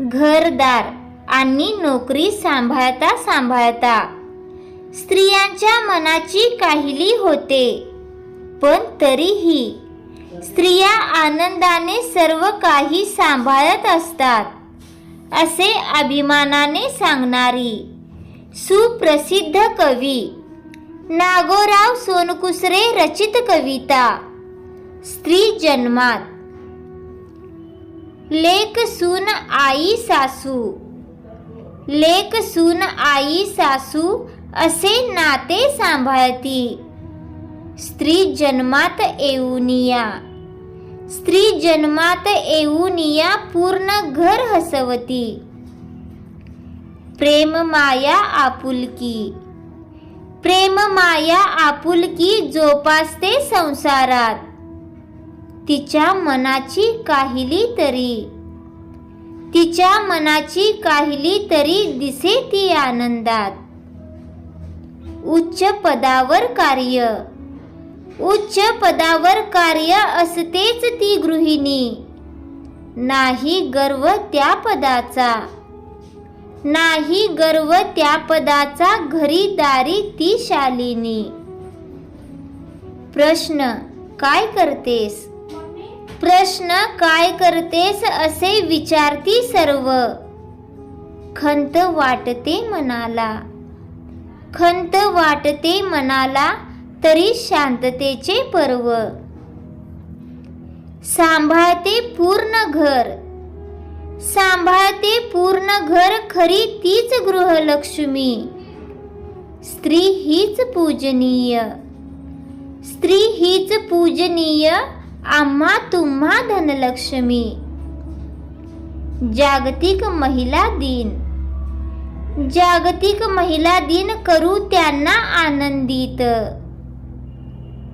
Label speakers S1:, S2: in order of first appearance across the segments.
S1: घरदार आणि नोकरी सांभाळता सांभाळता. स्त्रियांच्या मनाची काहिली होते. पण तरीही स्त्रिया आनंदाने सर्व काही सांभाळत असतात असे अभिमानाने सांगणारी सुप्रसिद्ध कवी नागोराव सोनकुसरे रचित कविता स्त्री जन्मात. लेख सुन आई सासू। लेख सुन आई सासू असे नाते सांभाळती। स्त्री जन्मात येऊनिया स्त्री जन्मात येऊनिया पूर्ण घर हसवती। प्रेम माया आपुलकी। प्रेम माया आपुलकी जोपासते संसारात। तिच्या मनाची काहिली तरी. तिच्या मनाची काहिली तरी दिसे ती आनंदात. उच्च पदावर कार्य. उच्च पदावर कार्य असतेच ती गृहिणी. नाही गर्व त्या पदाचा. नाही गर्व त्या पदाचा घरी दारी ती शालिनी. प्रश्न काय करतेस? प्रश्न काय करतेस असे विचारती सर्व. खंत वाटते मनाला. खंत वाटते मनाला तरी शांततेचे पर्व. सांभाळते पूर्ण घर. सांभाळते पूर्ण घर खरी तीच गृहलक्ष्मी. स्त्री हीच पूजनीय. स्त्री हीच पूजनीय आम्हा तुम्हा धनलक्ष्मी. जागतिक महिला दिन. जागतिक महिला दिन करू त्यांना आनंदित.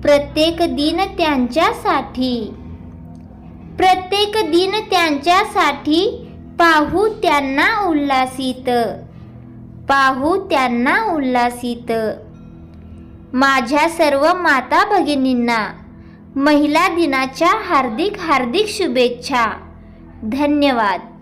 S1: प्रत्येक दिन त्यांच्यासाठी. प्रत्येक दिन त्यांच्यासाठी पाहू त्यांना उल्हासित पाहू त्यांना उल्हासित माझ्या सर्व माता भगिनींना महिला दिनाच्या हार्दिक हार्दिक शुभेच्छा. धन्यवाद.